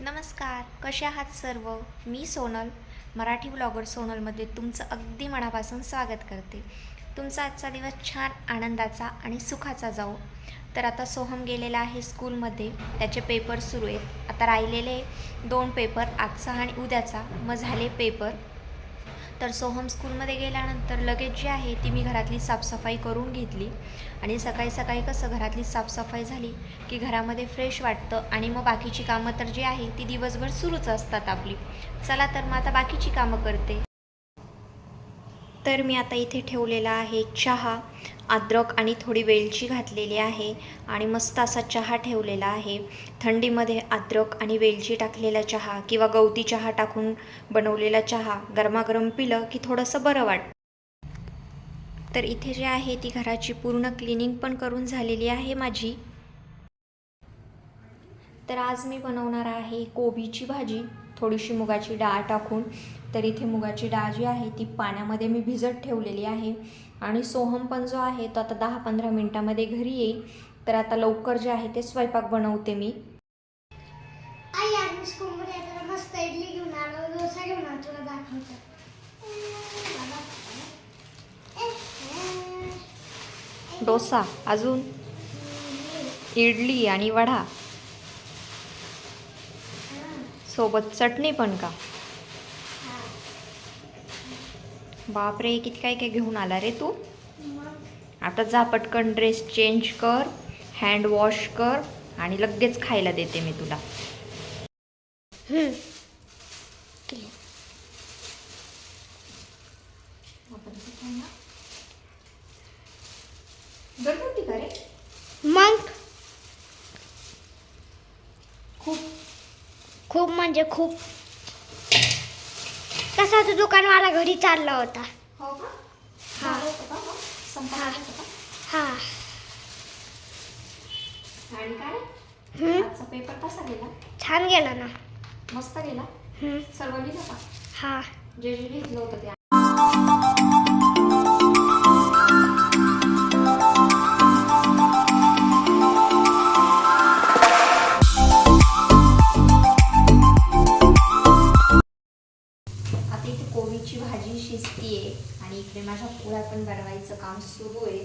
नमस्कार कसे आहात सर्व? मी सोनल मराठी ब्लॉगर सोनलमध्ये तुमचं अगदी मनापासून स्वागत करते. तुमचा आजचा दिवस छान आनंदाचा आणि सुखाचा जाओ तर आता सोहम गेलेला आहे स्कूलमध्ये त्याचे पेपर सुरू आहेत. आता राहिलेले दोन पेपर आजचा आणि उद्याचा. मग झाले पेपर. तर सोहम स्कूलमध्ये गेल्यानंतर लगेच जी आहे ती मी घरातली साफसफाई करून घेतली. आणि सकाळी सकाळी कसं घरातली साफसफाई झाली की घरामध्ये फ्रेश वाटतं आणि मग बाकीची कामं तर जी आहे ती दिवसभर सुरूच असतात आपली. चला तर मग आता बाकीची कामं करते. तर मी आता इथे ठेवलेला आहे चहा अद्रक आणि थोडी वेलची घातलेली आहे आणि मस्त असा चहा ठेवलेला आहे. थंडीमध्ये अद्रक आणि वेलची टाकलेला चहा किंवा गवती चहा टाकून बनवलेला चहा गरमागरम पिलं की थोडंसं बरं वाटतं. तर इथे जे आहे ती घराची पूर्ण क्लिनिंग पण करून झालेली आहे माझी. तर आज मी बनवणार आहे कोबीची भाजी. थोडीशी मुगाची डाळ टाकून तर इथे मुगाची डाळ जी आहे ती पाण्यामध्ये मी भिजत ठेवलेली आहे. आणि सोहम पण जो आहे तो आता दहा पंधरा मिनटामध्ये घरी येईल. तर आता लवकर जे आहे ते स्वयंपाक बनवते मी. आई आज मी स्कूलमध्ये येताना मस्त इडली घेऊन आलो. डोसा घेऊन आलो तुला दाखवतो. डोसा अजून? इडली आणि वडा. सोबत चटणी पण का? बापरे किती काय काय घेऊन आला रे तू? आता जा पटकन ड्रेस चेंज कर हँड वॉश कर आणि लगेच खायला देते मी तुला. गडबडती का रे मग खूप खूप म्हणजे खूप. तसा तो दुकानवाला घरी चालला होता. हो का? हा. हा. हा. आणि काय? आजचा पेपर कसा गेला? छान गेला ना. मस्त गेला? सर्व लिहिलं का? हा. जे जे लिहिलं होतं ते. आणि इकडे माझ्या पोळ्या पण बनवायचं काम सुरू आहे.